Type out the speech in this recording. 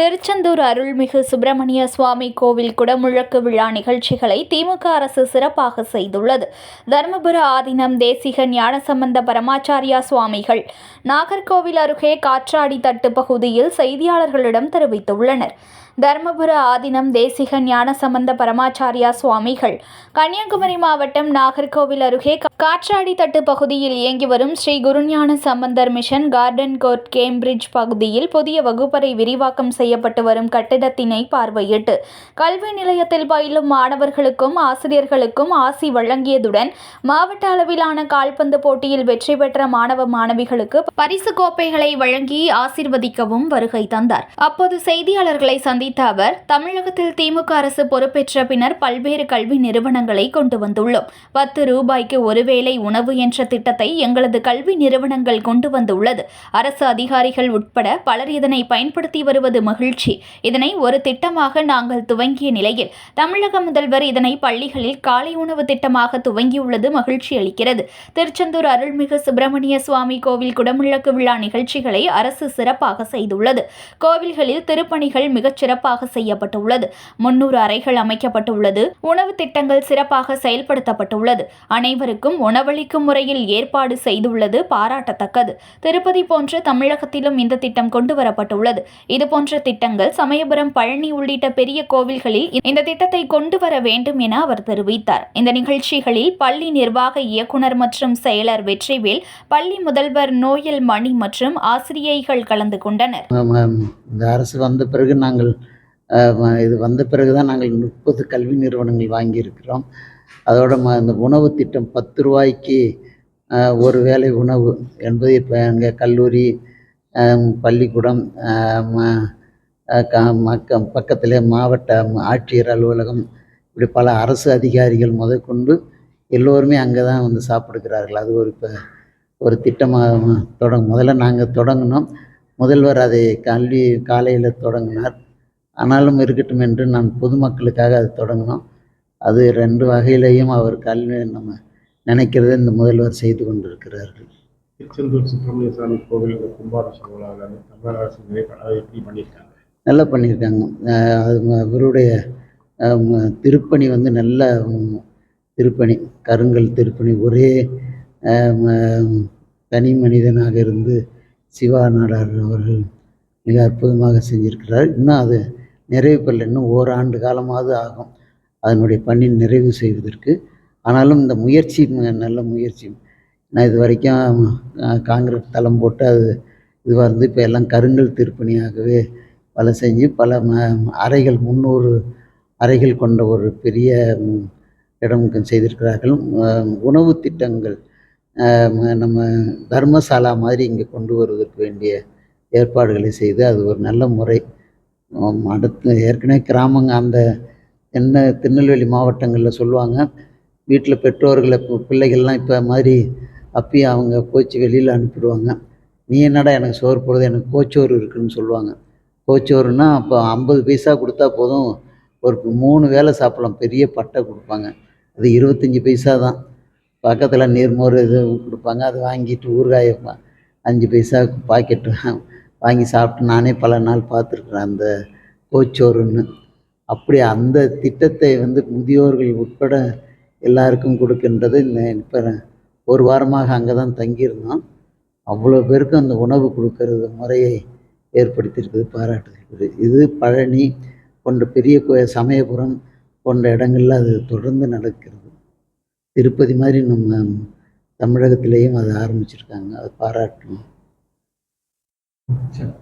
திருச்செந்தூர் அருள்மிகு சுப்பிரமணிய சுவாமி கோவில் குடமுழக்கு விழா நிகழ்ச்சிகளை திமுக அரசு சிறப்பாக செய்துள்ளது. தருமபுர ஆதீனம் தேசிக ஞானசம்பந்த பரமாச்சாரியா சுவாமிகள் நாகர்கோவில் அருகே காற்றாடி தட்டு பகுதியில் செய்தியாளர்களிடம் தெரிவித்துள்ளனர். தருமபுர ஆதீனம் தேசிக ஞானசம்பந்த பரமாச்சாரியா சுவாமிகள் கன்னியாகுமரி மாவட்டம் நாகர்கோவில் அருகே காற்றாடி தட்டு பகுதியில் இயங்கி வரும் Shri Gurugnana Sambandar mission garden court Cambridge பகுதியில் புதிய வகுப்பறை விரிவாக்கம் செய்யப்பட்டு வரும் கட்டிடத்தினை பார்வையிட்டு கல்வி நிலையத்தில் பயிலும் மாணவர்களுக்கும் ஆசிரியர்களுக்கும் ஆசி வழங்கியதுடன் மாவட்ட அளவிலான கால்பந்து போட்டியில் வெற்றி பெற்ற மாணவ மாணவிகளுக்கு பரிசு கோப்பைகளை வழங்கி ஆசிர்வதிக்கவும் வருகை தந்தார். அப்போது செய்தியாளர்களை சந்தித்த அவர் தமிழகத்தில் திமுக அரசு பொறுப்பேற்ற பின்னர் பல்வேறு கல்வி நிறுவனங்களை கொண்டு வந்துள்ளோம். பத்து ரூபாய்க்கு ஒருவேளை உணவு என்ற திட்டத்தை எங்களது கல்வி நிறுவனங்கள் கொண்டு வந்துள்ளது. அரசு அதிகாரிகள் உட்பட பலர் இதனை பயன்படுத்தி வருவது மகிழ்ச்சி இதனை ஒரு திட்டமாக நாங்கள் துவங்கிய நிலையில் தமிழக முதல்வர் இதனை பள்ளிகளில் காலை உணவு திட்டமாக துவங்கியுள்ளது மகிழ்ச்சி அளிக்கிறது. திருச்செந்தூர் அருள்மிகு சுப்பிரமணிய சுவாமி கோவில் குடமுழக்கு விழா நிகழ்ச்சிகளை அரசு சிறப்பாக செய்துள்ளது. கோவில்களில் திருப்பணிகள் மிகச் சிறப்பாக செய்யப்பட்டுள்ளது. முன்னூறு அறைகள் அமைக்கப்பட்டுள்ளது. உணவு திட்டங்கள் சிறப்பாக செயல்படுத்தப்பட்டுள்ளது. அனைவருக்கும் உணவளிக்கும் முறையில் ஏற்பாடு செய்துள்ளது பாராட்டத்தக்கது. திருப்பதி போன்று தமிழகத்திலும் இந்த திட்டம் கொண்டு வரப்பட்டுள்ளது. இதுபோன்ற திட்டங்கள் சமயபுரம் பழனி உள்ளிட்ட பெரிய கோவில்களில் இந்த திட்டத்தை கொண்டு வர வேண்டும் என அவர் தெரிவித்தார். இந்த நிகழ்ச்சிகளில் பள்ளி நிர்வாக இயக்குனர் மற்றும் செயலர் வெற்றிவேல் பள்ளி முதல்வர் நோயல் மணி மற்றும் ஆசிரியைகள் கலந்து கொண்டனர். இந்த அரசு வந்த பிறகு நாங்கள் இது வந்த பிறகு தான் நாங்கள் முப்பது கல்வி நிறுவனங்கள் வாங்கியிருக்கிறோம். அதோட இந்த உணவு திட்டம் பத்து ரூபாய்க்கு ஒரு வேளை உணவு என்பது இப்போ எங்கள் கல்லூரி பள்ளிக்கூடம் மக்க பக்கத்தில் மாவட்ட ஆட்சியர் அலுவலகம் இப்படி பல அரசு அதிகாரிகள் முதற்கொண்டு எல்லோருமே அங்கே தான் வந்து சாப்பிடுகிறார்கள். அது ஒரு இப்போ ஒரு திட்டமாக தொடங்க முதல்ல நாங்கள் தொடங்கினோம். முதல்வர் அதை கல்வி காலையில் தொடங்கினார். ஆனாலும் இருக்கட்டும் என்று நான் பொதுமக்களுக்காக அது தொடங்கினோம். அது ரெண்டு வகையிலையும் அவர் கல்வி நம்ம நினைக்கிறத இந்த முதல்வர் செய்து கொண்டிருக்கிறார்கள். திருச்செந்தூர் சுப்பிரமணிய சுவாமி கோவில் கும்பாபிஷேக விழாவில் தமிழக அரசு எப்படி பண்ணியிருக்காங்க. நல்லா பண்ணியிருக்காங்க. அவருடைய திருப்பணி வந்து நல்ல திருப்பணி கருங்கல் திருப்பணி. ஒரே தனி மனிதனாக இருந்து சிவா நாடார் அவர்கள் மிக அற்புதமாக செஞ்சிருக்கிறார். இன்னும் அது நிறைவு பெறல. இன்னும் ஓராண்டு காலமாவது ஆகும் அதனுடைய பணி நிறைவு செய்வதற்கு. ஆனாலும் இந்த முயற்சி நல்ல முயற்சி. நான் இது வரைக்கும் காங்கிரஸ் தளம் போட்டு அது இதுவாக இருந்து இப்போ எல்லாம் கருங்கல் திருப்பணியாகவே பல செஞ்சு பல ம அறைகள் முந்நூறு அறைகள் கொண்ட ஒரு பெரிய இடம் செய்திருக்கிறார்கள். உணவு திட்டங்கள் நம்ம தர்மசாலா மாதிரி இங்கே கொண்டு வருவதற்கு வேண்டிய ஏற்பாடுகளை செய்து அது ஒரு நல்ல முறை. அடுத்து ஏற்கனவே கிராமங்க அந்த என்ன திருநெல்வேலி மாவட்டங்களில் சொல்லுவாங்க வீட்டில் பெற்றோர்களை பிள்ளைகள்லாம் இப்போ மாதிரி அப்பயும் அவங்க கோச்சு வெளியில் அனுப்பிடுவாங்க. நீ என்னடா எனக்கு சோறு போடுறது எனக்கு கோச்சோறு இருக்குன்னு சொல்லுவாங்க. கோச்சோறுனா அப்போ ஐம்பது பைசா கொடுத்தா போதும். ஒரு மூணு வேளை சாப்பிடலாம். பெரிய பட்டை கொடுப்பாங்க. அது இருபத்தஞ்சி பைசா தான். பக்கத்தில் நீர்மோர் இது கொடுப்பாங்க. அதை வாங்கிட்டு ஊறுகாயை அஞ்சு பைசா பாக்கெட்டு வாங்கி சாப்பிட்டு நானே பல நாள் பார்த்துருக்குறேன் அந்த கோச்சோறுன்னு. அப்படி அந்த திட்டத்தை வந்து முதியோர்கள் உட்பட எல்லாருக்கும் கொடுக்கின்றது. இப்போ ஒரு வாரமாக அங்கே தான் தங்கியிருந்தோம். அவ்வளோ பேருக்கும் அந்த உணவு கொடுக்கறது முறையை ஏற்படுத்தியிருக்குது பாராட்டுகிறது. இது பழனி போன்ற பெரிய கோயில் சமயபுரம் போன்ற இடங்களில் அது தொடர்ந்து நடக்கிறது. திருப்பதி மாதிரி நம்ம தமிழகத்திலேயும் அதை ஆரம்பிச்சிருக்காங்க. அதை பாராட்டணும் சரி.